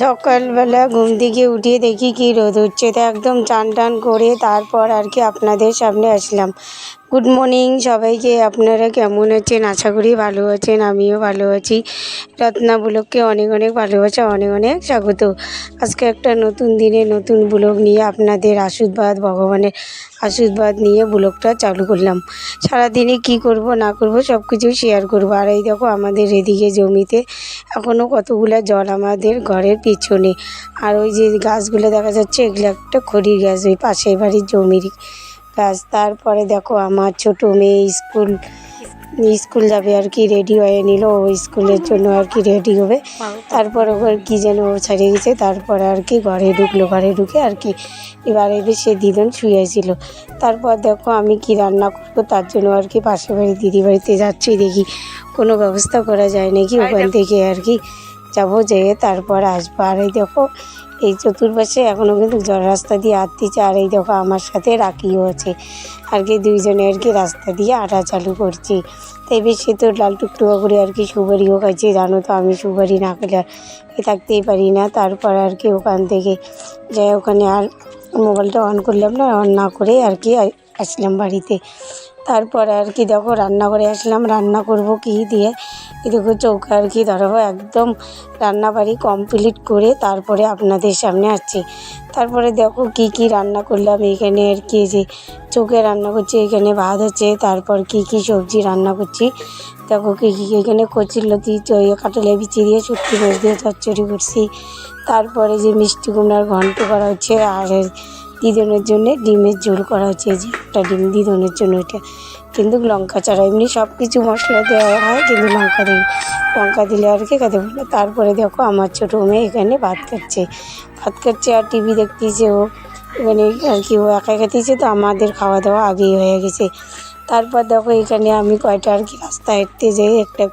সকালবেলা ঘুম থেকে উঠে দেখি কি রোদ হচ্ছে। তো একদম চান টান করে তারপর আর কি আপনাদের সামনে আসলাম। গুড মর্নিং সবাইকে। আপনারা কেমন আছেন? আশা করি ভালো আছেন, আমিও ভালো আছি। রত্না ব্লগকে অনেক অনেক ভালোবাসা, অনেক অনেক স্বাগত। আজকে একটা নতুন দিনে নতুন ব্লগ নিয়ে আপনাদের আশীর্বাদ, ভগবানের আশীর্বাদ নিয়ে ব্লগটা চালু করলাম। সারাদিনে কি করব, না করব সব কিছু শেয়ার করব। আর এই দেখো, আমাদের এদিকে জমিতে এখনও কতগুলো জল আমাদের ঘরের পিছনে। আর ওই যে গাছগুলো দেখা যাচ্ছে, এগুলো একটা খড়ির গাছ, ওই পাশের বাড়ির জমির গাছ তারপরে দেখো আমার ছোটো মেয়ে স্কুল স্কুল যাবে আর কি রেডি হয়ে নিল। ও স্কুলের জন্য আর কি রেডি হবে। তারপর ওর কী যেন ও ছাড়িয়ে গেছে। তারপরে আর কি ঘরে ঢুকলো ঘরে ঢুকে আর কি এবার এবার সে দিদন শুয়েছিল তারপর দেখো আমি কি রান্না করব তার জন্য আর কি পাশের বাড়ি দিদি বাড়িতে যাচ্ছি দেখি কোনো ব্যবস্থা করা যায় নাকি। ওখান থেকে আর কি যাব যেয়ে তারপর আসব। আর এই দেখো এই চতুর্পাশে এখনও কিন্তু জল রাস্তা দিয়ে হাঁটতেছে আর এই দেখো আমার সাথে রাখিও আছে। আর কি দুইজনে আর কি রাস্তা দিয়ে হাঁটা চালু করছি। তাই বেশি তো লাল টুকটুকা করে আর কি সুপারিও খাইছে, জানো তো আমি সুপারি না খেলে আর থাকতেই পারি না। তারপর আর কি ওখান থেকে যাই, ওখানে আর মোবাইলটা অন করলাম না, অন না করে আর কি আসলাম বাড়িতে। তারপরে আর কি দেখো রান্নাঘরে আসলাম। রান্না করব কি দিয়ে? এই দেখো, চৌকা আর কি ধরাবো, একদম রান্না বাড়ি কমপ্লিট করে তারপরে আপনাদের সামনে আসছি। তারপরে দেখো কি কি রান্না করলাম, এখানে আর কি যে চোখে রান্না করছি, এখানে ভাত হচ্ছে তারপর কি কি সবজি রান্না করছি। দেখো কি কি এখানে কচির লতি কাটলে বিচি দিয়ে, শুটকি মাছ দিয়ে, চচ্চড়ি করছি। তারপরে যে মিষ্টি কুমড়ার ঘন্ট করা হচ্ছে, আর দিদনের জন্য ডিমের ঝোল করা হচ্ছে যে একটা ডিম দিদনের জন্য এটা। কিন্তু লঙ্কা ছাড়া এমনি সব কিছু মশলা দেওয়া হয়, কিন্তু লঙ্কা দিই, লঙ্কা দিলে আর কি খেতে পারে তারপরে দেখো আমার ছোটো মেয়ে এখানে ভাত খাচ্ছে। ভাত খাচ্ছে আর টিভি দেখতেছে ও। এখানে আর কি ও একা খেতেছে, তো আমাদের খাওয়া দাওয়া আগেই হয়ে গেছে। তারপর দেখো এখানে আমি কয়টা আর কি রাস্তা হেঁটতে যাই, একটা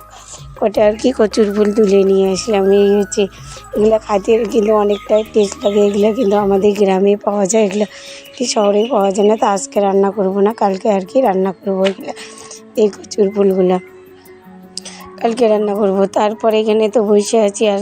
কটা আর কি কচুর ফুল তুলে নিয়ে আসলাম এই হচ্ছে এগুলো খাতে কিন্তু অনেকটাই টেস্ট লাগে। এগুলো কিন্তু আমাদের গ্রামে পাওয়া যায়। এগুলো কি শহরে পাওয়া যায় না। তো আজকে রান্না করব না, কালকে আর কি রান্না করব এগুলো, এই কচুর ফুলগুলো। কালকে রান্না করব। তারপরে এখানে তো বসে আছি আর